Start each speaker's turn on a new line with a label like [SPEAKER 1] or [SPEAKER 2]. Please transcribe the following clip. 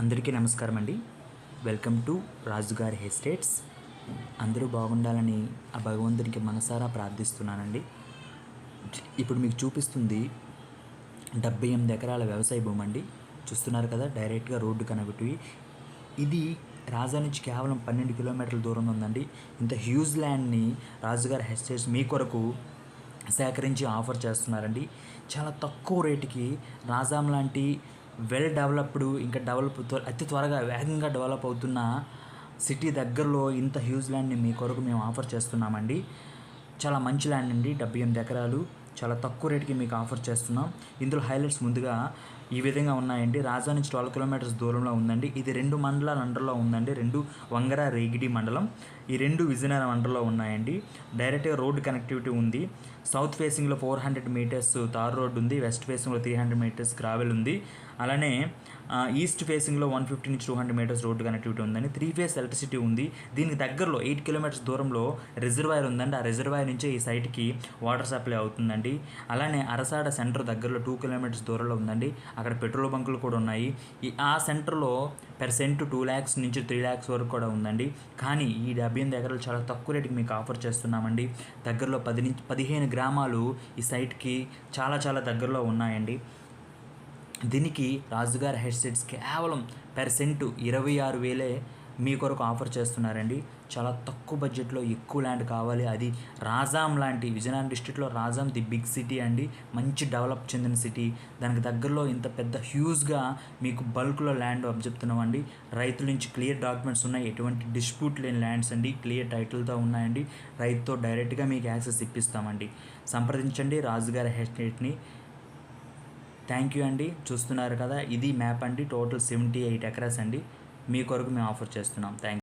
[SPEAKER 1] అందరికీ నమస్కారం అండి. వెల్కమ్ టు రాజుగారి ఎస్టేట్స్ అందరూ బాగుండాలని ఆ భగవంతునికి మనసారా ప్రార్థిస్తున్నానండి. ఇప్పుడు మీకు చూపిస్తుంది డెబ్బై ఎనిమిది ఎకరాల వ్యవసాయ భూమి అండి. చూస్తున్నారు కదా డైరెక్ట్గా రోడ్డు కనబెట్టి ఇది రాజా నుంచి కేవలం పన్నెండు కిలోమీటర్ల దూరంలో ఉందండి. ఇంత హ్యూజ్ ల్యాండ్ని రాజుగారి ఎస్టేట్స్ మీ కొరకు సేకరించి ఆఫర్ చేస్తున్నారండి. చాలా తక్కువ రేటుకి రాజాం లాంటి వెల్ డెవలప్డ్ ఇంకా డెవలప్ అతి త్వరగా వేగంగా డెవలప్ అవుతున్న సిటీ దగ్గరలో ఇంత హ్యూజ్ ల్యాండ్ని మీ కొరకు మేము ఆఫర్ చేస్తున్నామండి. చాలా మంచి ల్యాండ్ అండి డెబ్బై ఎనిమిది ఎకరాలు. చాలా తక్కువ రేటుకి మీకు ఆఫర్ చేస్తున్నాం. ఇందులో హైలైట్స్ ముందుగా ఈ విధంగా ఉన్నాయండి. రాజా నుంచి ట్వెల్వ్ కిలోమీటర్స్ దూరంలో ఉందండి. ఇది రెండు మండలాల అండర్లో ఉందండి. రెండు వంగర రేగిడి మండలం. ఈ రెండు విజయనగరం అండర్లో ఉన్నాయండి. డైరెక్ట్గా రోడ్డు కనెక్టివిటీ ఉంది. సౌత్ ఫేసింగ్లో four hundred metres tar road ఉంది. వెస్ట్ ఫేసింగ్లో త్రీ హండ్రెడ్ మీటర్స్ గ్రావెల్ ఉంది. అలానే ఈస్ట్ ఫేసింగ్లో వన్ ఫిఫ్టీ నుంచి two hundred metres road connectivity ఉందండి. త్రీ ఫేస్ ఎలక్ట్రిసిటీ ఉంది. దీనికి దగ్గరలో ఎయిట్ కిలోమీటర్స్ దూరంలో రిజర్వాయర్ ఉందండి. ఆ రిజర్వాయర్ నుంచే ఈ సైట్కి వాటర్ సప్లై అవుతుందండి. అలానే అరసాడ సెంటర్ దగ్గరలో టూ కిలోమీటర్స్ దూరంలో ఉందండి. అక్కడ పెట్రోల్ బంకులు కూడా ఉన్నాయి. ఈ ఆ సెంటర్లో పెర్ సెంట్ టూ ల్యాక్స్ నుంచి త్రీ ల్యాక్స్ వరకు కూడా ఉందండి. కానీ ఈ డెబ్బై ఎనిమిది ఎకరాలు చాలా తక్కువ రేటుకి మీకు ఆఫర్ చేస్తున్నామండి. దగ్గరలో పది నుంచి పదిహేను గ్రామాలు ఈ సైట్కి చాలా చాలా దగ్గరలో ఉన్నాయండి. దీనికి రాజుగారి హెడ్సెట్స్ కేవలం పెర్సెంట్ ఇరవై ఆరు వేలే మీ కొరకు ఆఫర్ చేస్తున్నారండి. చాలా తక్కువ బడ్జెట్లో ఎక్కువ ల్యాండ్ కావాలి. అది రాజాం లాంటి విజయనగరం డిస్ట్రిక్ట్లో రాజాం ది బిగ్ సిటీ అండి. మంచి డెవలప్ చెందిన సిటీ. దానికి దగ్గరలో ఇంత పెద్ద హ్యూజ్గా మీకు బల్క్లో ల్యాండ్ చెప్తున్నామండి. రైతుల నుంచి క్లియర్ డాక్యుమెంట్స్ ఉన్నాయి. ఎటువంటి డిస్ప్యూట్ లేని ల్యాండ్స్ అండి. క్లియర్ టైటిల్తో ఉన్నాయండి. రైతుతో డైరెక్ట్గా మీకు యాక్సెస్ ఇప్పిస్తామండి. సంప్రదించండి రాజుగారి హెస్టేట్ని థ్యాంక్ యూ అండి. చూస్తున్నారు కదా ఇది మ్యాప్ అండి. టోటల్ సెవెంటీ ఎయిట్ ఎకరాస్ అండి. మీ కొరకు మేము ఆఫర్ చేస్తున్నాం. థ్యాంక్